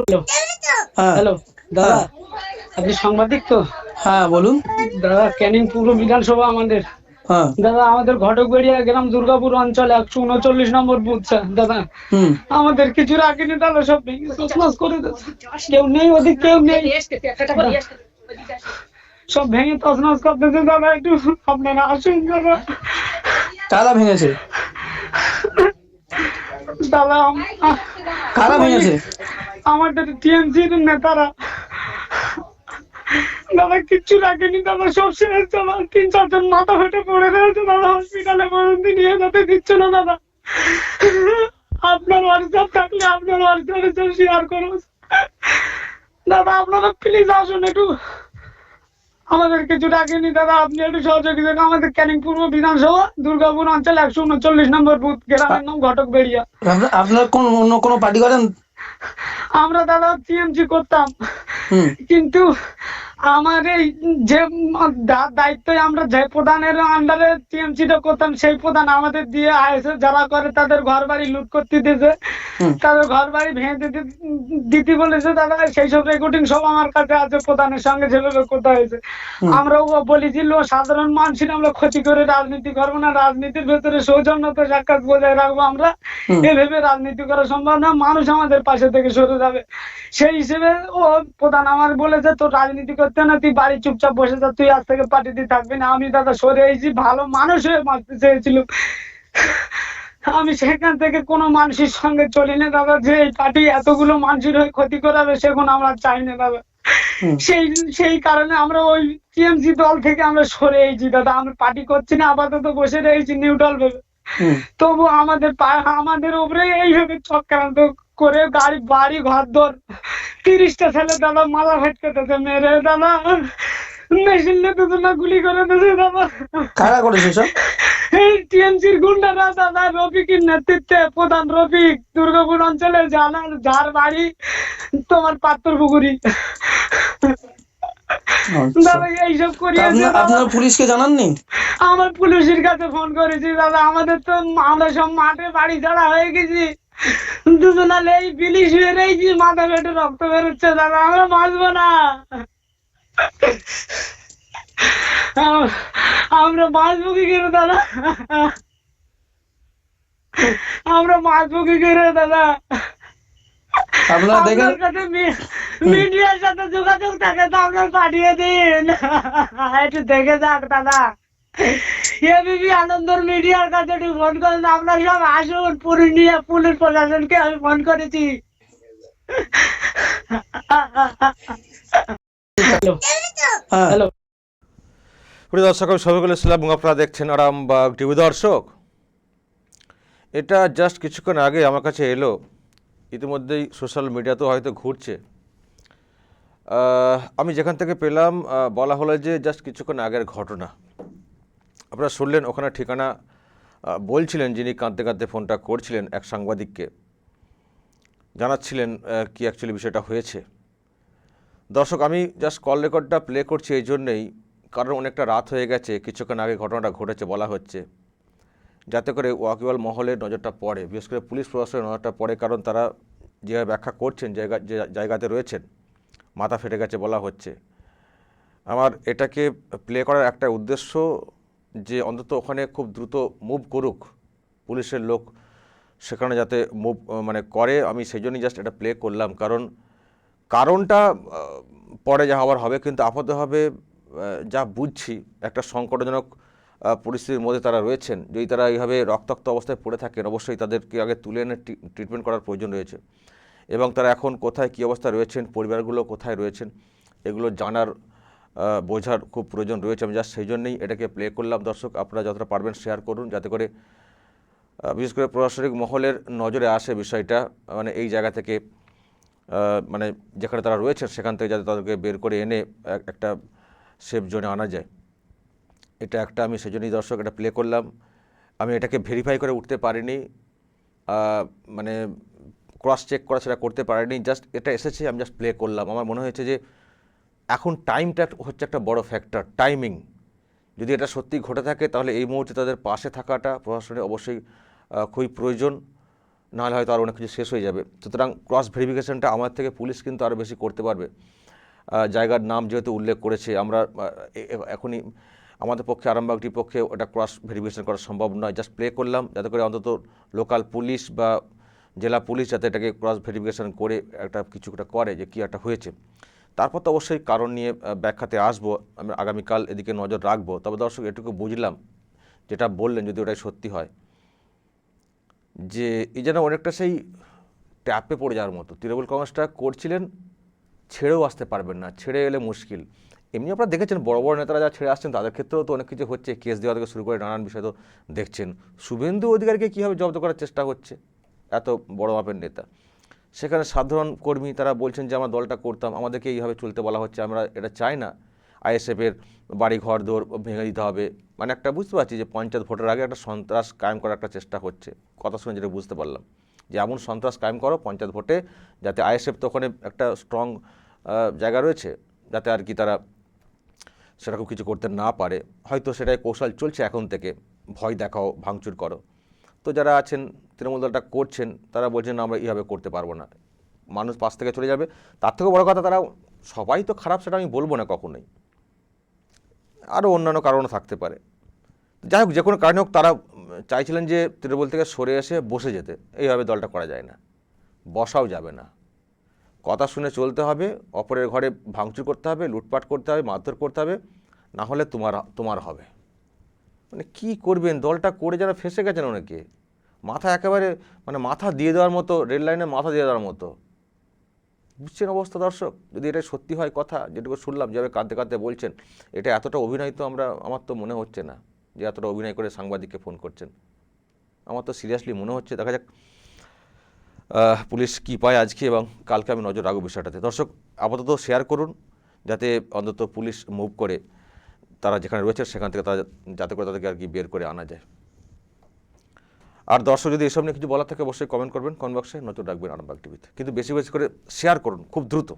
Hello. হ্যাঁ। Hello দাদা আপনি সাংবাদিক তো? হ্যাঁ বলুন। দাদা ক্যানিং পূর্ব বিধানসভা আমাদের। হ্যাঁ। দাদা আমাদের ঘটকবেড়িয়া গ্রাম দুর্গাপুর অঞ্চল একশো উনচল্লিশ নম্বর বুথ দাদা আমাদের কিছু রাখেনি দাদা সব ভেঙে করে কেউ নেই ওদিক কেউ নেই। সব ভেঙে তছনছ করতেছে দাদা একটু আপনারা আসুন দাদা। কারা ভেঙেছে? দাদা কারা ভেঙেছে? আমাদের টিএমসির নেতারা। দাদা কিচ্ছু রাখেনি, দাদা সব শেষ, দাদা তিন চারজন মাথা ফেটে পড়ে রয়েছে, দাদা হসপিটালে ভর্তি নিয়ে যেতে দিচ্ছে না, দাদা। আপনার হোয়াটসঅ্যাপ থাকলে আপনার হোয়াটসঅ্যাপে সব শেয়ার করুন দাদা, আপনারা প্লিজ আসুন একটু। আমাদের কিছু রাখেনি দাদা, আপনি একটু সহযোগিতা। আমাদের ক্যানিং পূর্ব বিধানসভা, দুর্গাপুর অঞ্চল একশো উনচল্লিশ নম্বর বুথ, গ্রামের নাম ঘটক বেড়িয়া। আপনার কোন অন্য কোনো পার্টি করেন? আমরা দাদা সিএমজি করতাম। কিন্তু আমার এই যে দায়িত্বে আমরা যে প্রধানের আন্ডারে টিএমসি টা করতাম সেই প্রধান আমাদের দিয়ে আইসে যারা করে তাদের ঘর বাড়ি লুট করতে দিয়েছে। তাদের ঘর বাড়ি ভেঙে দিতে দিতে বলেছে দাদা সেই সব রেকর্ডিং সব আমার কাছে আছে প্রধানের সঙ্গে যেভাবে কথা হয়েছে। আমরাও বলেছিল সাধারণ মানুষের আমরা ক্ষতি করে রাজনীতি করব না রাজনীতির ভেতরে সৌজন্যতা সাক্ষাৎ বজায় রাখব আমরা। এভাবে রাজনীতি করা সম্ভব না মানুষ আমাদের পাশে থেকে সরে যাবে। সেই হিসেবে ও প্রধান আমার বলেছে তো রাজনীতি করতে না তুই বাড়ি চুপচাপ বসে যা তুই আজ থেকে পার্টিতে থাকবি না। আমি দাদা সরে এসেছি ভালো মানুষ হয়ে মারতে চেয়েছিল আমি সেখান থেকে কোনো মানুষের সঙ্গে চলি না দাদা যে এই পার্টি এতগুলো মানুষের হয়ে ক্ষতি করাবে সেগুলো আমরা চাই না দাদা। সেই সেই কারণে আমরা ওই টিএমসি দল থেকে আমরা সরে এসেছি দাদা। আমরা পার্টি করছি না আপাতত বসে রয়েছি নিউট্রাল ভেবে। তবু আমাদের আমাদের উপরে এইভাবে চক্রান্ত করে গাড়ি বাড়ি ঘর দর। তিরিশটা ছেলে দাদা মাথা ফেটকেতেছে মেরে দাদা। মেশিন নিতে না গুলি করে দিয়েছে দাদা। কারা করেছে সব টিএমসির গুন্ডারা দাদা রফিকের নেতৃত্বে প্রধান রফিক দুর্গাপুর অঞ্চলে জানার যার বাড়ি তোমার পাত্র পুকুরি আচ্ছা। আপনার। পুলিশকে জানাননি? আমার পুলিশের কাছে ফোন করেছি দাদা আমাদের তো আমরা সব মাঠে বাড়ি ছাড়া হয়ে গেছি। দুজনা লেই বিলি শুয়ে রয়েছি মাথা পেটে রক্ত বেরোচ্ছে দাদা আমরা বাঁচবো না। আমরা বাঁচবো কি করে দাদা? আমরা বাঁচবো কি করে দাদা? আপনারা দেখেন মিডিয়ার সাথে যোগাযোগ থাকে তো আপনার পাঠিয়ে দিন। একটু দেখে যাক দাদা। এবিপি আনন্দর মিডিয়ার কাছে ফোন করেন আপনার সব আসুন পুলিশ নিয়ে পুলিশ প্রশাসনকে আমি ফোন করেছি। হ্যালো। হ্যাঁ। হ্যালো। প্রিয় দর্শক আমি সবাইকুল ইসলাম এবং আপনারা দেখছেন আরামবাগ টিভি দর্শক। এটা জাস্ট কিছুক্ষণ আগে আমার কাছে এলো। ইতিমধ্যেই সোশ্যাল মিডিয়াতেও হয়তো ঘুরছে। আমি যেখান থেকে পেলাম বলা হলো যে জাস্ট কিছুক্ষণ আগের ঘটনা। আপনারা শুনলেন ওখানে ঠিকানা বলছিলেন যিনি কাঁদতে কাঁদতে ফোনটা করছিলেন এক সাংবাদিককে। জানাচ্ছিলেন কি অ্যাকচুয়ালি বিষয়টা হয়েছে। দর্শক, আমি জাস্ট কল রেকর্ডটা প্লে করছি এই জন্যেই, কারণ অনেকটা রাত হয়ে গেছে, কিছুক্ষণ আগে ঘটনাটা ঘটেছে বলা হচ্ছে। যাতে করে ওয়াকিবল মহলের নজরটা পড়ে, বিশেষ করে পুলিশ প্রশাসনের নজরটা পড়ে, কারণ তারা যেভাবে ব্যাখ্যা করছেন, জায়গা, যে জায়গাতে রয়েছেন, মাথা ফেটে গেছে বলা হচ্ছে। আমার এটাকে প্লে করার একটা উদ্দেশ্য যে অন্তত ওখানে খুব দ্রুত মুভ করুক পুলিশের লোক সেখানে যাতে মুভ মানে করে আমি সেই জন্যই জাস্ট এটা প্লে করলাম। কারণ কারণটা পরে যা হওয়ার হবে কিন্তু আপাতভাবে আহ, যা বুঝছি একটা সংকটজনক পরিস্থিতির মধ্যে তারা রয়েছেন। যদি তারা এইভাবে রক্তাক্ত অবস্থায় পড়ে থাকেন অবশ্যই তাদেরকে আগে তুলে এনে ট্রিটমেন্ট করার প্রয়োজন রয়েছে। এবং তারা এখন কোথায় কী অবস্থা রয়েছেন পরিবারগুলো কোথায় রয়েছেন এগুলো জানার বোঝার খুব প্রয়োজন রয়েছে। আমি জাস্ট সেই জন্যেই এটাকে প্লে করলাম। দর্শক, আপনারা যতটা পারবেন শেয়ার করুন, যাতে করে বিশেষ করে প্রশাসনিক মহলের নজরে আসে বিষয়টা। মানে এই জায়গা থেকে মানে যেখানে তারা রয়েছেন, সেখান থেকে যাতে তাদেরকে বের করে এনে একটা সেফ জোনে আনা যায়। এটা একটা আমি সেজন্যই দর্শক এটা প্লে করলাম। আমি এটাকে ভেরিফাই করে উঠতে পারিনি। মানে ক্রস চেক করা সেটা করতে পারিনি। জাস্ট এটা এসেছে, আমি জাস্ট প্লে করলাম। আমার মনে হয়েছে যে এখন টাইমটা হচ্ছে একটা বড় ফ্যাক্টর টাইমিং যদি এটা সত্যি ঘটে থাকে, তাহলে এই মুহূর্তে তাদের পাশে থাকাটা প্রশাসনের অবশ্যই খুবই প্রয়োজন। নাহলে হয়তো আরও অনেক কিছু শেষ হয়ে যাবে। সুতরাং ক্রস ভেরিফিকেশনটা আমার থেকে পুলিশ কিন্তু আরও বেশি করতে পারবে। জায়গার নাম যেহেতু উল্লেখ করেছে, আমরা এখনই আমাদের পক্ষে আরামবাগটির পক্ষে ওটা ক্রস ভেরিফিকেশন করা সম্ভব নয়। জাস্ট প্লে করলাম, যাতে করে অন্তত লোকাল পুলিশ বা জেলা পুলিশ যাতে এটাকে ক্রস ভেরিফিকেশন করে একটা কিছু একটা করে যে কী একটা হয়েছে। তারপর তো অবশ্যই কারণ নিয়ে ব্যাখ্যাতে আসব। আমি আগামীকাল এদিকে নজর রাখব। তবে দর্শক, এটুকু বুঝলাম, যেটা বললেন যদি ওটাই সত্যি হয়, যে এই যেন অনেকটা সেই ট্যাপে পড়ে যাওয়ার মতো। তৃণমূল কংগ্রেসটা করছিলেন, ছেড়েও আসতে পারবেন না, ছেড়ে এলে মুশকিল। এমনি আপনারা দেখেছেন, বড় বড় নেতারা যা ছেড়ে আসছেন, তাদের ক্ষেত্রেও তো অনেক কিছু হচ্ছে। কেস দেওয়া থেকে শুরু করে নানান বিষয় তো দেখছেন। শুভেন্দু অধিকারীকে কীভাবে জব্দ করার চেষ্টা হচ্ছে? এত বড় মাপের নেতা। সেখানে সাধারণ কর্মী তারা বলছেন যে, আমরা দলটা করতাম, আমাদেরকে এইভাবে চলতে বলা হচ্ছে, আমরা এটা চাই না। আইএসএফের বাড়ি ঘর দৌড় ভেঙে দিতে হবে। মানে একটা বুঝতে পারছি যে, পঞ্চায়েত ভোটের আগে একটা সন্ত্রাস কায়েম করার একটা চেষ্টা হচ্ছে। কথা শুনে যেটা বুঝতে পারলাম। যে, এমন সন্ত্রাস কায়েম করো পঞ্চায়েত ভোটে, যাতে আইএসএফ তো ওখানে একটা স্ট্রং জায়গা রয়েছে, যাতে আর কি তারা সেরকম কিছু করতে না পারে। হয়তো সেটাই কৌশল চলছে এখন থেকে। ভয় দেখাও, ভাঙচুর করো। তো যারা আছেন তৃণমূল দলটা করছেন, তারা বলছেন আমরা এইভাবে করতে পারব না। মানুষ পাশ থেকে চলে যাবে। তার থেকেও বড় কথা, তারা সবাই তো খারাপ, সেটা আমি বলব না কখনোই। আরও অন্যান্য কারণও থাকতে পারে। যাই হোক, যে কোনো কারণে হোক, তারা চাইছিলেন যে তৃণমূল থেকে সরে এসে বসে যেতে। এইভাবে দলটা করা যায় না। বসাও যাবে না। কথা শুনে চলতে হবে, অপরের ঘরে ভাঙচুর করতে হবে, লুটপাট করতে হবে, মারধর করতে হবে, না হলে তোমার তোমার হবে। মানে কি করবেন? দলটা করে যারা ফেসে গেছেন অনেকে। মাথা একেবারে মানে মাথা দিয়ে দেওয়ার মতো রেল লাইনে মাথা দিয়ে দেওয়ার মতো। বুঝছেন অবস্থা দর্শক? যদি এটা সত্যি হয় কথা, যেটুকু শুনলাম, যেভাবে কাঁদতে কাঁদতে বলছেন, এটা এতটা অভিনয় তো আমরা, আমার তো মনে হচ্ছে না যে এতটা অভিনয় করে সাংবাদিককে ফোন করছেন। আমার তো সিরিয়াসলি মনে হচ্ছে, দেখা যাক পুলিশ কী পায় আজকে এবং কালকে আমি নজর রাখব বিষয়টাতে। দর্শক, আপাতত শেয়ার করুন, যাতে অন্তত পুলিশ মুভ করে, তারা যেখানে রয়েছে সেখান থেকে তারা যাতে করে তাদেরকে আর কি বের করে আনা যায়। আর দর্শক যদি এসব নিয়ে কিছু বলার থাকে, অবশ্যই কমেন্ট করবেন। কমেন্ট বক্সে নজর রাখবেন আরামবাগ টিভিতে কিন্তু বেশি বেশি করে শেয়ার করুন, খুব দ্রুত।